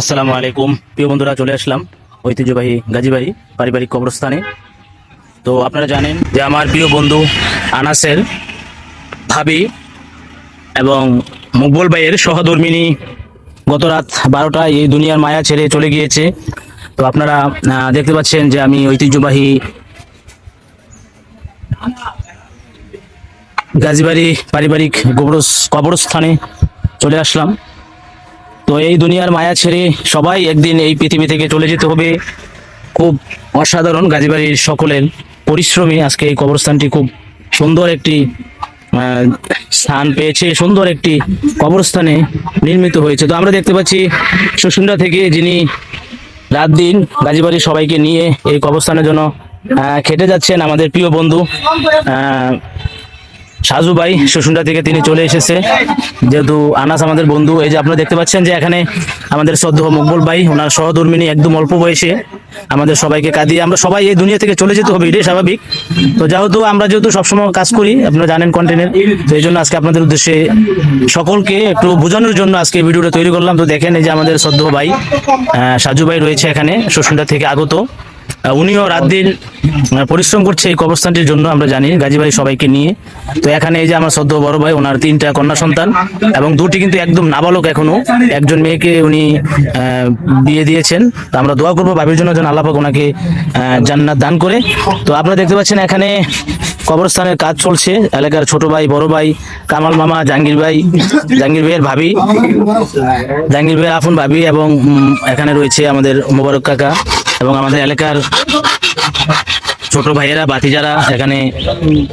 আসসালামু আলাইকুম। প্রিয় বন্ধুরা, চলে আসলাম ঐতিহ্যবাহী গাজীবাড়ি পারিবারিক কবরস্থানে। তো আপনারা জানেন যে আমার প্রিয় বন্ধু আনাসের ভাবি এবং মকবুল ভাইয়ের সহধর্মিনী গত রাত বারোটায় এই দুনিয়ার মায়া ছেড়ে চলে গিয়েছে। তো আপনারা দেখতে পাচ্ছেন যে আমি ঐতিহ্যবাহী গাজীবাড়ি পারিবারিক কবরস, কবরস্থানে চলে আসলাম। তো এই দুনিয়ার মায়া ছেড়ে সবাই একদিন এই পৃথিবী থেকে চলে যেতে হবে। খুব অসাধারণ গাজীবাড়ির সকলের পরিশ্রমী আজকে এই কবরস্থানটি খুব সুন্দর একটি স্থান পেয়েছে, সুন্দর একটি কবরস্থানে নির্মিত হয়েছে। তো আমরা দেখতে পাচ্ছি সুসুন্দা থেকে যিনি রাত দিন গাজীবাড়ির সবাইকে নিয়ে এই কবরস্থানের জন্য খেটে যাচ্ছেন আমাদের প্রিয় বন্ধু সাজু ভাই শুশুন্ডা থেকে তিনি চলে এসেছে। যেহেতু আনাস আমাদের বন্ধু, এই যে আপনারা দেখতে পাচ্ছেন যে এখানে আমাদের সদ্য মকবুল ভাই, ওনার সহধর্মিনী একদম অল্প বয়সে আমাদের সবাইকে কাঁদিয়ে, আমরা সবাই এই দুনিয়া থেকে চলে যেতে হবে, এটাই স্বাভাবিক। তো যেহেতু আমরা যেহেতু সবসময় কাজ করি, আপনারা জানেন কন্টেন্টের তো এই জন্য আজকে আপনাদের উদ্দেশ্যে সকলকে একটু বোঝানোর জন্য আজকে ভিডিওটা তৈরি করলাম। তো দেখেন এই যে আমাদের সদ্য ভাই সাজু ভাই রয়েছে এখানে শুশুন্ডা থেকে আগত। উনিও রাত দিন পরিশ্রম করছে এই কবরস্থানটির জন্য, আমরা জানি গাজীবাড়ি সবাইকে নিয়ে। তো এখানে এই যে আমার সদ্য বড় ভাই, ওনার তিনটা কন্যা সন্তান, এবং দুটি কিন্তু একদম নাবালক এখনও। একজন মেয়েকে উনি বিয়ে দিয়েছেন। তো আমরা দোয়া করব ভাবির জন্য যেন আল্লাহ পাক ওনাকে জান্নাত দান করে। তো আপনারা দেখতে পাচ্ছেন এখানে কবরস্থানের কাজ চলছে। এলাকার ছোট ভাই, বড় ভাই, কামাল মামা, জাহাঙ্গীর ভাই, জাহাঙ্গীর ভাইয়ের ভাবি, জাহাঙ্গীর ভাইয়ের আফুন ভাবি, এবং এখানে রয়েছে আমাদের মোবারক কাকা। এবং আমাদের এলাকার ছোট ভাইয়েরা, বাতিজারা, এখানে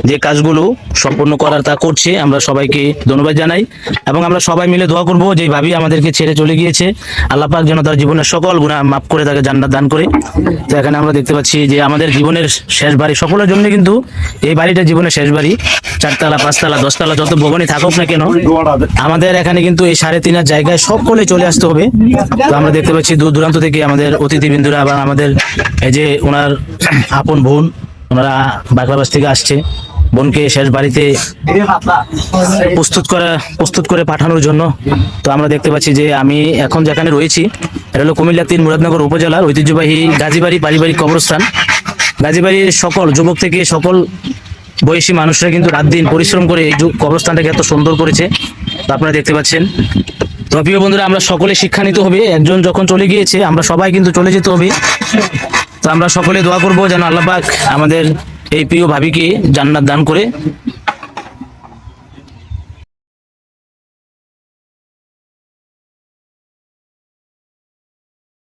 যে কাজগুলো সম্পূর্ণ করার তা করছে, আমরা সবাইকে ধন্যবাদ জানাই এবং আমরা সবাই মিলে দোয়া করব যে ভাবি আমাদেরকে ছেড়ে চলে গিয়েছে। আল্লাহ পাক যেন তার জীবনের সকল গুণা মাফ করে তাকে জান্নাত দান করে। তো এখানে আমরা দেখতে পাচ্ছি যে আমাদের জীবনের শেষ বাড়ি সকলের জন্য কিন্তু এই বাড়িটা জীবনের শেষ বাড়ি। চারতলা, পাঁচতলা, দশতলা যত ভবনই থাকুক না কেন, আমাদের এখানে কিন্তু এই সাড়ে তিন জায়গায় সকলে চলে আসতে হবে। তো আমরা দেখতে পাচ্ছি দূর দূরান্ত থেকে আমাদের অতিথিবৃন্দুরা বা আমাদের এই যে ওনার আপন বোন, ওনারা বাংলাবাস থেকে আসছে। বোনকে শেষ বাড়িতে প্রস্তুত করা, প্রস্তুত করে পাঠানোর জন্য। তো আমরা দেখতে পাচ্ছি যে আমি এখন যেখানে রয়েছি, এটা হলো কুমিল্লা তিন মুরাদনগর উপজেলার ঐতিহ্যবাহী গাজীবাড়ি পারিবারিক কবরস্থান। গাজীবাড়ির সকল যুবক থেকে সকল বয়সী মানুষরা কিন্তু রাত দিন পরিশ্রম করে এই কবরস্থানটাকে এত সুন্দর করেছে। তো আপনারা দেখতে পাচ্ছেন। তো প্রিয় বন্ধুরা, আমরা সকলে শিক্ষা নিতে হবে। একজন যখন চলে গিয়েছে, আমরা সবাই কিন্তু চলে যেতে হবে। তো আমরা সকলে দোয়া করব যেন আল্লাহ পাক আমাদের এই প্রিয় ভাবিকে জান্নাত দান করে